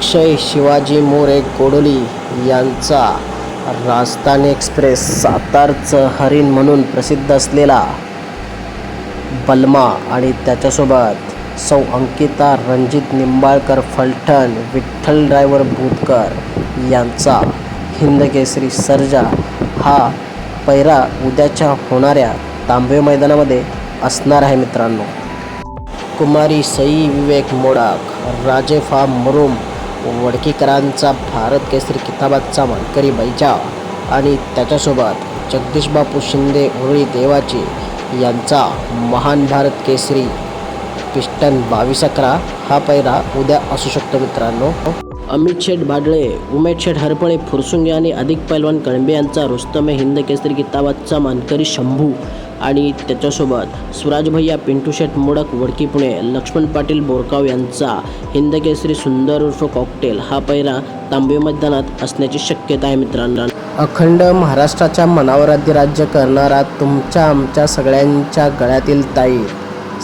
अक्षय शिवाजी मोरे कोडोली यांचा राजधानी एक्सप्रेस सातारचं हरिण म्हणून प्रसिद्ध असलेला बलमा आणि त्याच्यासोबत सौ अंकिता रणजित निंबाळकर फलटण विठ्ठल ड्रायव्हर भूतकर यांचा हिंद केसरी सर्जा हा पैरा उद्याच्या होणाऱ्या तांबे मैदानामध्ये असणार आहे मित्रांनो. कुमारी सई विवेक मोडाक राजे फा मुरुम वडकीकरांचा भारत केसरी किताबाचा मानकरी बैजा आणि त्याच्यासोबत जगदीशबापू शिंदे उरळी देवाची यांचा महान भारत केसरी पिस्टन बावीस अकरा हा पैरा उद्या असू शकतो मित्रांनो. अमित शेठ बाडळे उमेश शेठ हरपळे फुरसुंगे आणि अधिक पैलवान कळंबे यांचा रुस्तमे हिंद केसरी किताबाचा मानकरी शंभू आणि त्याच्यासोबत सुराज भैया पिंटू शेठ मोडक वडकी पुणे लक्ष्मण पाटील बोरकाव यांचा हिंद केसरी सुंदर उर्फ कॉकटेल हा पैरा तांबे मैदानात असण्याची शक्यता आहे मित्रांनो. अखंड महाराष्ट्राच्या मनावर अधिराज्य करणारा तुमच्या आमच्या सगळ्यांच्या गळ्यातील ताई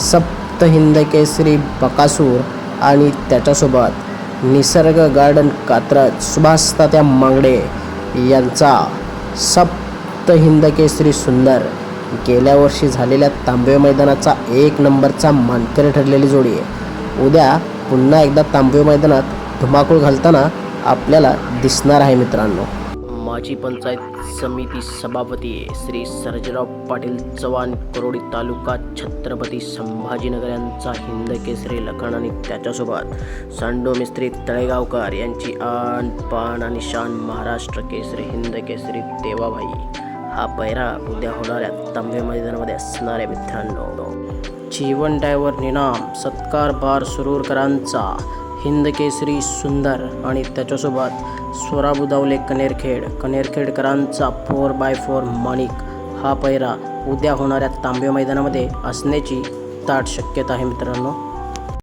सप्त हिंद केसरी बकासूर आणि त्याच्यासोबत निसर्ग गार्डन कात्रज सुभाष तात्या मांगडे यांचा सप्त हिंदकेसरी सुंदर गेल्या वर्षी झालेल्या तांबे मैदानाचा एक नंबरचा मानकरी ठरलेली जोडी आहे. उद्या पुन्हा एकदा तांबे मैदानात धुमाकूळ घालताना आपल्याला दिसणार आहे मित्रांनो. माजी पंचायत समिती सभापती श्री सर्जराव पाटील चव्हाण करोडी तालुका छत्रपती संभाजीनगर यांचा हिंद केसरी लखन आणि त्याच्यासोबत सांडो मिस्त्री तळेगावकर यांची आन पान आणि शान महाराष्ट्र केसरी हिंद केसरी देवाभाई हा पैरा उद्या होणाऱ्या तांबे मैदानामध्ये असणाऱ्या मित्रांनो. जीवन डायव्हर निनाम सत्कार बार सुरूरकरांचा हिंदकेसरी सुंदर आणि त्याच्यासोबत स्वरा बुदावले कनेरखेड. कनेरखेडकरांचा फोर बाय फोर माणिक. हा पैरा उद्या होणाऱ्या तांबे मैदानामध्ये असण्याची ताट शक्यता आहे मित्रांनो.